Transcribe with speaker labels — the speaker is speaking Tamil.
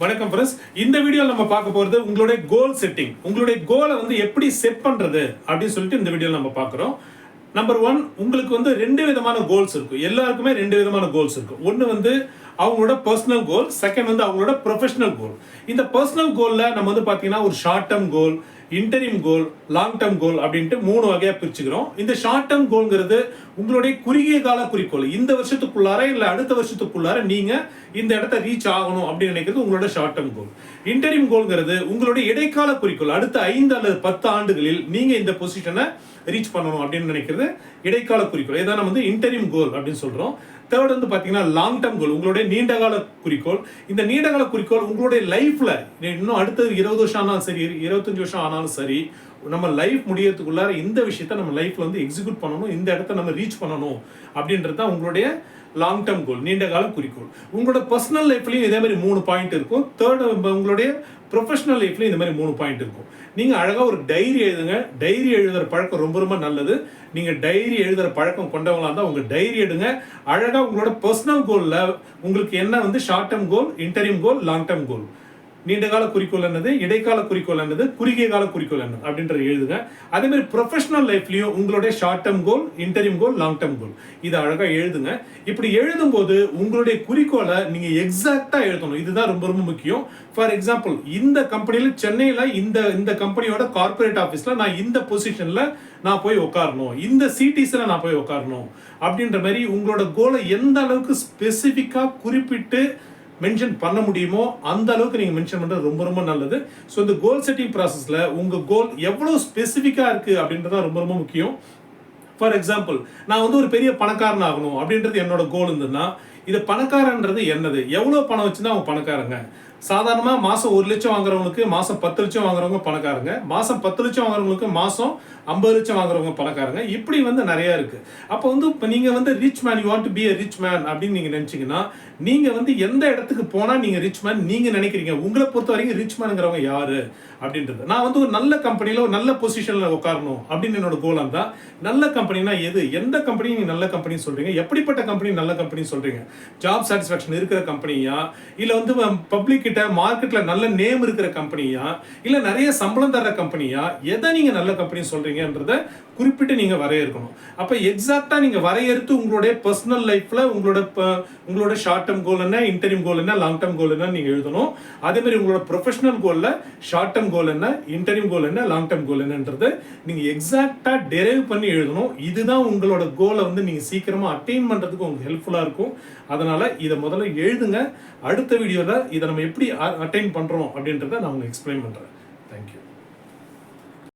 Speaker 1: வணக்கம் ஃப்ரெண்ட்ஸ் இந்த வீடியோவில் நம்ம பார்க்க போகிறது உங்களுடைய கோல் செட்டிங் உங்களுடைய கோலை வந்து எப்படி செட் பண்ணுறது அப்படின்னு சொல்லிட்டு இந்த வீடியோவில் நம்ம பார்க்குறோம். நம்பர் ஒன் உங்களுக்கு வந்து ரெண்டு விதமான கோல்ஸ் இருக்கும் எல்லாருக்குமே ரெண்டு விதமான கோல்ஸ் இருக்கும் ஒன்று வந்து அவங்களோட பர்சனல் கோல் செகண்ட் வந்து அவங்களோட ப்ரொஃபஷனல் கோல் இந்த பர்சனல் கோலில் நம்ம வந்து பார்த்தீங்கன்னா ஒரு short term goal interim goal long term goal அப்படின்ட்டு மூணு வகையாக பிரிச்சுக்கிறோம். இந்த ஷார்ட் டேர்ம் கோல்ங்கிறது உங்களுடைய குறுகிய கால குறிக்கோள். இந்த வருஷத்துக்குள்ளார இல்லை அடுத்த வருஷத்துக்குள்ளார நீங்கள் இந்த இடத்த ரீச் ஆகணும் அப்படின்னு நினைக்கிறது உங்களோட ஷார்ட் டேர்ம் கோல் இன்டரிம் கோல்ங்கிறது உங்களுடைய இடைக்கால குறிக்கோள். அடுத்த ஐந்து அல்லது பத்து ஆண்டுகளில் நீங்கள் இந்த பொசிஷனை ரீச் பண்ணணும் அப்படின்னு நினைக்கிறது இடைக்கால குறிக்கோள். இதான் நம்ம வந்து இன்டரிம் கோல் அப்படின்னு சொல்கிறோம் தேர்ட் வந்து பார்த்தீங்கன்னா லாங் டேர்ம் கோல் உங்களுடைய நீண்டகால குறிக்கோள். இந்த நீண்டகால குறிக்கோள் உங்களுடைய லைஃப்ல இன்னும் அடுத்தது இருபது வருஷம் ஆனாலும் சரி இருபத்தஞ்சு வருஷம் ஆனாலும் சரி நம்ம லைஃப் முடியறதுக்குள்ளார இந்த விஷயத்த நம்ம லைஃப்ல வந்து எக்ஸிக்யூட் பண்ணணும் இந்த இடத்த நம்ம ரீச் பண்ணணும் அப்படின்றது தான் உங்களுடைய லாங் டேர்ம் கோல் நீண்ட கால குறிக்கோள். உங்களோட பர்சனல் லைஃப்லையும் இதே மாதிரி மூணு பாயிண்ட் இருக்கும். தேர்ட் உங்களுடைய ப்ரொஃபஷனல் லைஃப்லையும் இந்த மாதிரி மூணு பாயிண்ட் இருக்கும். நீங்கள் அழகாக ஒரு டைரி எழுதுங்க. டைரி எழுதுகிற பழக்கம் ரொம்ப ரொம்ப நல்லது. நீங்கள் டைரி எழுதுகிற பழக்கம் கொண்டவங்களா இருந்தால் உங்கள் டைரி எடுங்க. அழகாக உங்களோட பர்சனல் கோலில் உங்களுக்கு என்ன வந்து short term goal interim goal long term goal நீண்ட கால குறிக்கோள் என்னது? இடைக்கால குறிக்கோள் என்னது? குறுகிய கால குறிக்கோள் என்னது? அப்படின்றத எழுதுங்க அதே மாதிரி ப்ரொஃபஷனல் லைஃப்லயும் உங்களுடைய short term goal interim goal long term goal இதை அழகாக எழுதுங்க. இப்படி எழுதும் போது உங்களுடைய குறிக்கோளை நீங்க எக்ஸாக்டா எழுதணும். இதுதான் ரொம்ப ரொம்ப முக்கியம். ஃபார் எக்ஸாம்பிள் இந்த கம்பெனியில் சென்னையில் இந்த இந்த கம்பெனியோட கார்பரேட் ஆஃபீஸில் நான் இந்த பொசிஷனில் நான் போய் உட்காரணும் இந்த சிடிஸில் நான் போய் உட்காரணும் அப்படின்ற மாதிரி உங்களோட கோலை எந்த அளவுக்கு ஸ்பெசிஃபிக்காக குறிப்பிட்டு மென்ஷன் பண்ண முடியுமோ அந்த அளவுக்கு நீங்கள் மென்ஷன் பண்ணுறது ரொம்ப ரொம்ப நல்லது. ஸோ இந்த கோல் செட்டிங் ப்ராசஸில் உங்கள் கோல் எவ்வளோ ஸ்பெசிஃபிக்காக இருக்குது அப்படின்றது ரொம்ப ரொம்ப முக்கியம். ஃபார் எக்ஸாம்பிள் நான் வந்து ஒரு பெரிய பணக்காரன் ஆகணும் அப்படின்றது என்னோட கோல் இருந்ததுன்னா இது பணக்காரன்றது என்னது? எவ்வளோ பணம் வச்சுன்னா அவங்க பணக்காரங்க? சாதாரணமாக மாதம் ஒரு லட்சம் வாங்குறவங்களுக்கு மாதம் பத்து லட்சம் வாங்குறவங்க பணக்காரங்க. மாதம் பத்து லட்சம் வாங்குறவங்களுக்கு மாதம் ஐம்பது லட்சம் வாங்குறவங்க பணக்காரங்க. இப்படி வந்து நிறையா இருக்குது அப்போ வந்து இப்போ நீங்கள் வந்து rich man you want to be a rich man அப்படின்னு நீங்கள் நினச்சிங்கன்னா நீங்கள் வந்து எந்த இடத்துக்கு போனால் நீங்கள் ரிச் மேன் நீங்கள் நினைக்கிறீங்க? உங்களை பொறுத்த வரைக்கும் ரிச் மேனுங்கிறவங்க யார்? அப்படின்றது. நான் வந்து ஒரு நல்ல கம்பெனியில் ஒரு நல்ல பொசிஷனில் உட்காரணும் அப்படின்னு என்னோட கோலம் தான் நல்ல கம்பெனினா எது? எந்த கம்பெனி நீங்கள் நல்ல கம்பெனி சொல்கிறீங்க எப்படிப்பட்ட கம்பெனி நல்ல கம்பெனி சொல்கிறீங்க ஜாப் சாட்டிஸ்ஃபேக்ஷன் இருக்கிற கம்பெனியா இல்லை வந்து பப்ளிக் கிட்ட மார்க்கெட்ல நல்ல நேம் இருக்கிற கம்பெனியா இல்லை நிறைய சம்பளம் தர்ற கம்பெனியா எதை நீங்க நல்ல கம்பெனி சொல்றீங்கன்றத குறிப்பிட்டு நீங்க வரையறுக்கணும். அப்போ எக்ஸாக்டா நீங்க வரையறுத்து உங்களுடைய பர்சனல் லைஃப்ல உங்களோட உங்களோட ஷார்ட் டேர்ம் கோல் என்ன இன்டர்ம் கோல் என்ன லாங் டேர்ம் கோல் என்ன நீங்க எழுதணும். அதே மாதிரி உங்களோட ப்ரொஃபஷனல் கோலில் ஷார்ட் டேர்ம் கோல் என்ன இன்டர்ம் கோல் என்ன லாங் டேர்ம் கோல் என்னன்றது நீங்க எக்ஸாக்டா டெரைவ் பண்ணி எழுதணும். இதுதான் உங்களோட கோலை வந்து நீங்கள் சீக்கிரமாக அட்டைன் பண்றதுக்கு உங்களுக்கு ஹெல்ப்ஃபுல்லாக இருக்கும். அதனால இதை முதல்ல எழுதுங்க. அடுத்த வீடியோவில் இதை நம்ம எப்படி எப்படி அட்டைன் பண்ணுறோம் அப்படின்றத நான் உங்களுக்கு எக்ஸ்பிளைன் பண்ணுறேன் தேங்க்யூ